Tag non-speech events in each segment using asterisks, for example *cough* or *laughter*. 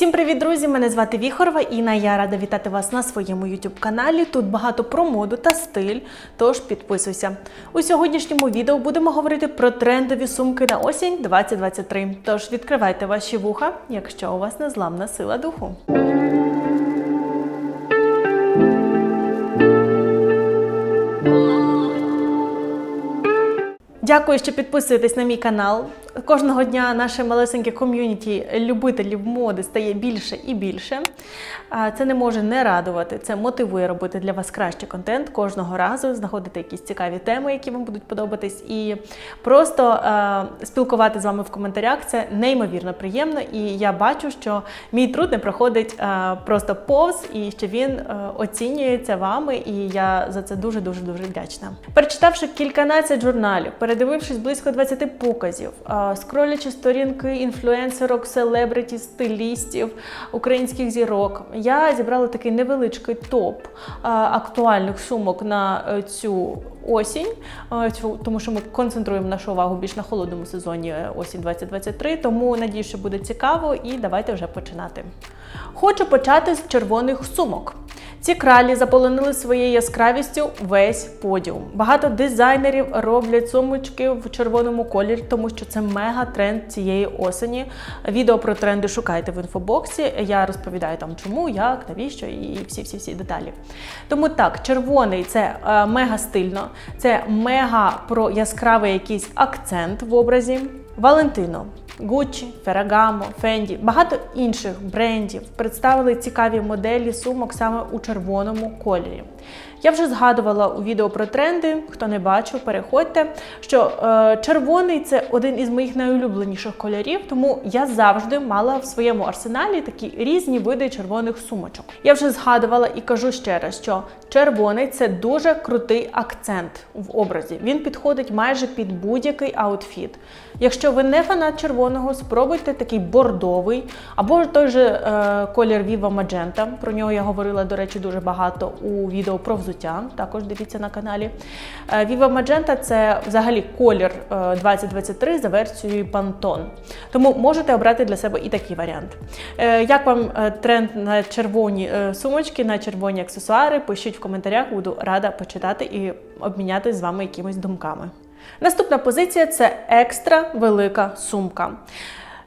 Всім привіт, друзі! Мене звати Віхорова Інна. Я рада вітати вас на своєму youtube каналі. Тут багато про моду та стиль. Тож підписуйся. У сьогоднішньому відео будемо говорити про трендові сумки на осінь 2023. Тож відкривайте ваші вуха, якщо у вас незламна сила духу. Дякую, що підписуєтесь на мій канал. Кожного дня наше малесеньке ком'юніті любителів моди стає більше і більше. Це не може не радувати. Це мотивує робити для вас кращий контент кожного разу, знаходити якісь цікаві теми, які вам будуть подобатись, і просто е, спілкувати з вами в коментарях. Це неймовірно приємно. І я бачу, що мій труд не проходить е, просто повз, і що він е, оцінюється вами. І я за це дуже дуже дуже вдячна. Перечитавши кільканадцять журналів, передивившись близько 20 показів, скролячи сторінки інфлюенсерок, селебриті, стилістів, українських зірок, я зібрала такий невеличкий топ актуальних сумок на е, цю осінь, тому що ми концентруємо нашу увагу більш на холодному сезоні е, осінь 2023. Тому надію, що буде цікаво, і давайте вже починати. Хочу почати з червоних сумок. Ці кралі заполонили своєю яскравістю весь подіум. Багато дизайнерів роблять сумочки в червоному кольорі, тому що це мега тренд цієї осені. Відео про тренди шукайте в інфобоксі. Я розповідаю там чому, як, навіщо і всі всі всі деталі. Тому так, червоний це е, мега стильно, це мега про яскравий якийсь акцент в образі. Валентино. Gucci, Ferragamo, Fendi, багато інших брендів представили цікаві моделі сумок саме у червоному кольорі. Я вже згадувала у відео про тренди. Хто не бачив, переходьте. Що е, червоний це один із моїх найулюбленіших кольорів, тому я завжди мала в своєму арсеналі такі різні види червоних сумочок. Я вже згадувала і кажу ще раз, що червоний це дуже крутий акцент в образі. Він підходить майже під будь-який аутфіт. Якщо ви не фанат червоного, спробуйте такий бордовий або той же е, колір Viva Magenta. Про нього я говорила, до речі, дуже багато у відео про взуття. Також дивіться на каналі. Е, Viva Magenta це взагалі колір е, 2023 за версією Pantone. Тому можете обрати для себе і такий варіант. Е, як вам е, тренд на червоні е, сумочки, на червоні аксесуари? Пишіть в коментарях, буду рада почитати і обмінятися з вами якимись думками. Наступна позиція це екстра велика сумка.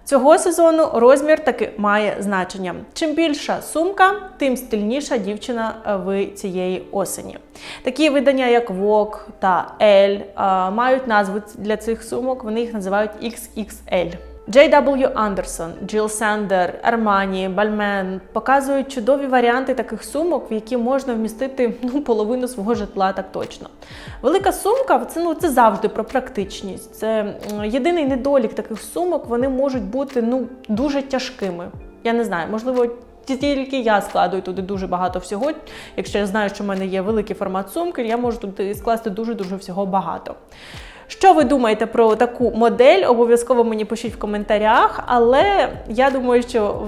Цього сезону розмір таки має значення. Чим більша сумка, тим стильніша дівчина е, ви цієї осені. Такі видання, як Vogue та Elle, е, мають назву для цих сумок. Вони їх називають XXL. J.W. Anderson, Jill Sander, Armani, Balmain показують чудові варіанти таких сумок, в які можна вмістити ну, половину свого житла, так точно. Велика сумка це, ну, це завжди про практичність. Це єдиний недолік таких сумок, вони можуть бути ну, дуже тяжкими. Я не знаю, можливо. ті- Тільки я складую туди дуже багато всього. Якщо я знаю, що в мене є великий формат сумки, я можу туди скласти дуже-дуже всього багато. Що ви думаєте про таку модель? Обов'язково мені пишіть в коментарях, але я думаю, що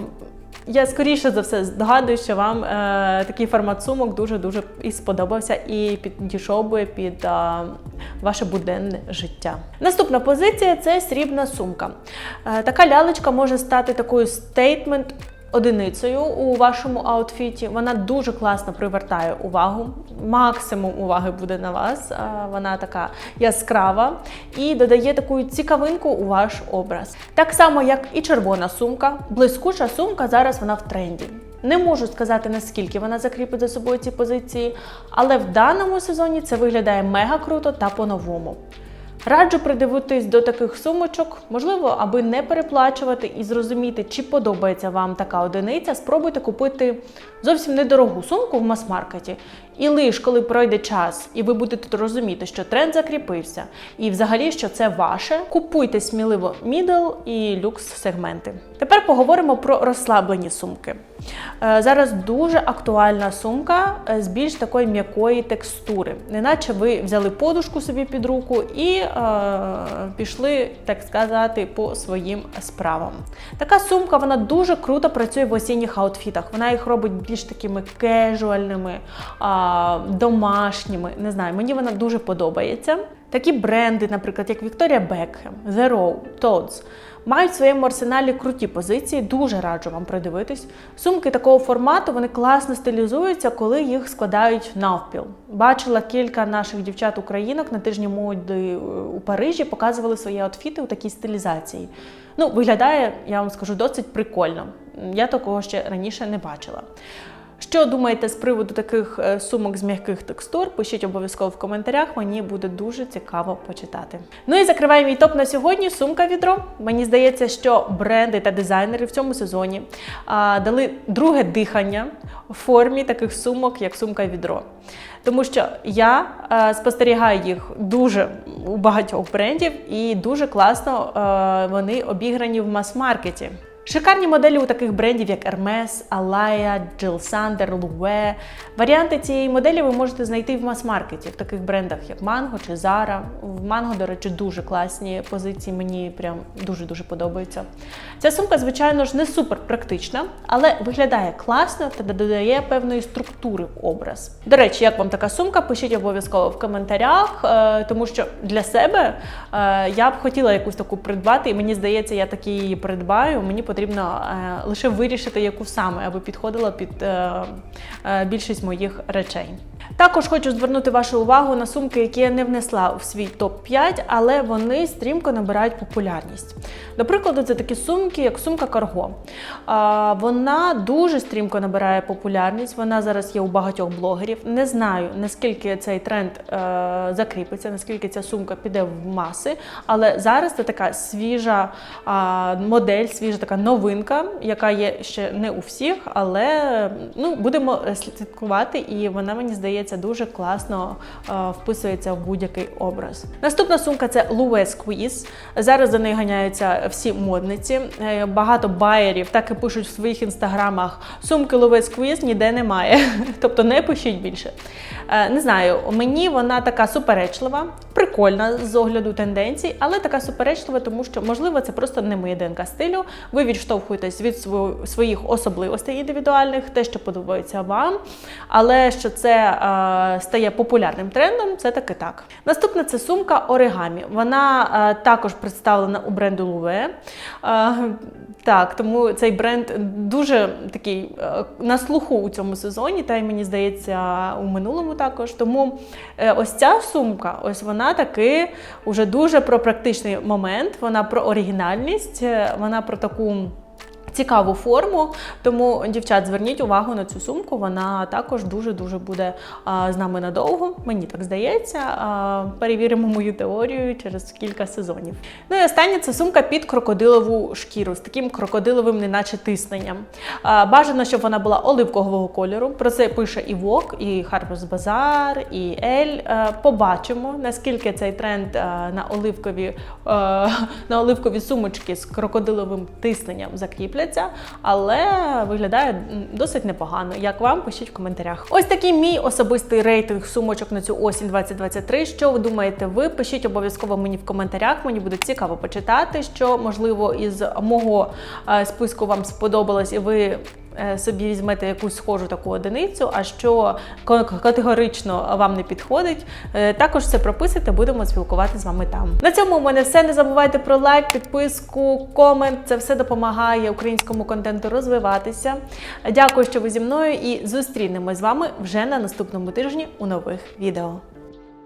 я скоріше за все здогадую, що вам е, такий формат сумок дуже-дуже і сподобався і підійшов би під е, ваше буденне життя. Наступна позиція це срібна сумка. Е, така лялечка може стати такою стейтмент одиницею у вашому аутфіті. Вона дуже класно привертає увагу. Максимум уваги буде на вас. Вона така яскрава і додає таку цікавинку у ваш образ. Так само, як і червона сумка. Блискуча сумка зараз вона в тренді. Не можу сказати наскільки вона закріпить за собою ці позиції, але в даному сезоні це виглядає мега круто та по-новому. Раджу придивитись до таких сумочок, можливо, аби не переплачувати і зрозуміти, чи подобається вам така одиниця. Спробуйте купити зовсім недорогу сумку в мас-маркеті. І лише коли пройде час, і ви будете розуміти, що тренд закріпився, і взагалі, що це ваше, купуйте сміливо мідл і люкс сегменти. Тепер поговоримо про розслаблені сумки. Е, Зараз дуже актуальна сумка е, з більш такої м'якої текстури, неначе ви взяли подушку собі під руку і пішли, так сказати, по своїм справам. Така сумка вона дуже круто працює в осінніх аутфітах. Вона їх робить більш такими кежуальними, домашніми. Не знаю, мені вона дуже подобається. Такі бренди, наприклад, як Victoria Beckham, The Row, Tod's, Мають в своєму арсеналі круті позиції, дуже раджу вам придивитись. Сумки такого формату вони класно стилізуються, коли їх складають навпіл. Бачила кілька наших дівчат-українок на тижні моди е, у Парижі, показували свої аутфіти у такій стилізації. Ну, виглядає, я вам скажу, досить прикольно. Я такого ще раніше не бачила. Що думаєте з приводу таких е, сумок з м'яких текстур? Пишіть обов'язково в коментарях, мені буде дуже цікаво почитати. Ну і закриваю мій топ на сьогодні. Сумка відро. Мені здається, що бренди та дизайнери в цьому сезоні а, дали друге дихання в формі таких сумок, як сумка відро. Тому що я е, спостерігаю їх дуже у багатьох брендів, і дуже класно е, вони обіграні в мас-маркеті. Шикарні моделі у таких брендів, як Hermes, Alaya, Jill Sander, Loewe. Варіанти цієї моделі ви можете знайти в мас-маркеті, в таких брендах, як Mango чи Zara. В Mango, до речі, дуже класні позиції, мені прям дуже-дуже подобаються. Ця сумка, звичайно ж, не супер практична, але виглядає класно та додає певної структури в образ. До речі, як вам така сумка? Пишіть обов'язково в коментарях, е, тому що для себе е, я б хотіла якусь таку придбати, і мені здається, я таки її придбаю. Мені потрібно е, лише вирішити, яку саме, аби підходила під е, е, більшість моїх речей. Також хочу звернути вашу увагу на сумки, які я не внесла в свій топ-5, але вони стрімко набирають популярність. До прикладу, це такі сумки, як сумка Карго. Вона дуже стрімко набирає популярність. Вона зараз є у багатьох блогерів. Не знаю, наскільки цей тренд закріпиться, наскільки ця сумка піде в маси. Але зараз це така свіжа модель, свіжа така новинка, яка є ще не у всіх, але ну, будемо слідкувати, і вона мені здається дуже класно е, вписується в будь-який образ. Наступна сумка це Loewe Squeeze. Зараз за нею ганяються всі модниці. Е, Багато байерів так і пишуть в своїх інстаграмах. Сумки Loewe Squeeze ніде немає. *laughs* Тобто не пишіть більше. Е, Не знаю, мені вона така суперечлива, прикольна з огляду тенденцій, але така суперечлива, тому що можливо це просто не моя ДНК стилю. Ви відштовхуєтесь від своїх особливостей індивідуальних, те, що подобається вам. Але що це е, стає популярним трендом, це таки так. Наступна це сумка Оригамі. Вона е, також представлена у бренду Loewe. Е, так, тому цей бренд дуже такий е, на слуху у цьому сезоні, та й мені здається, у минулому також. Тому е, ось ця сумка, ось вона таки уже дуже про практичний момент, вона про оригінальність, е, вона про таку. Цікаву форму, тому дівчат, зверніть увагу на цю сумку. Вона також дуже дуже буде з нами надовго. Мені так здається. Перевіримо мою теорію через кілька сезонів. Ну і останнє це сумка під крокодилову шкіру з таким крокодиловим, неначе тисненням. Бажано, щоб вона була оливкового кольору. Про це пише і Vogue, і Harper's Bazaar, і Elle. Е, Побачимо, наскільки цей тренд на оливкові, *laughs* на оливкові сумочки з крокодиловим тисненням закріпляться, але виглядає досить непогано. Як вам, пишіть в коментарях. Ось такий мій особистий рейтинг сумочок на цю осінь 2023. Що ви думаєте ви? Пишіть обов'язково мені в коментарях. Мені буде цікаво почитати, що можливо із мого е, списку вам сподобалось, і ви собі візьмете якусь схожу таку одиницю, а що категорично вам не підходить. Е, Також все прописуйте, будемо спілкуватися з вами там. На цьому у мене все. Не забувайте про лайк, підписку, комент. Це все допомагає українському контенту розвиватися. Дякую, що ви зі мною, і зустрінемось з вами вже на наступному тижні у нових відео.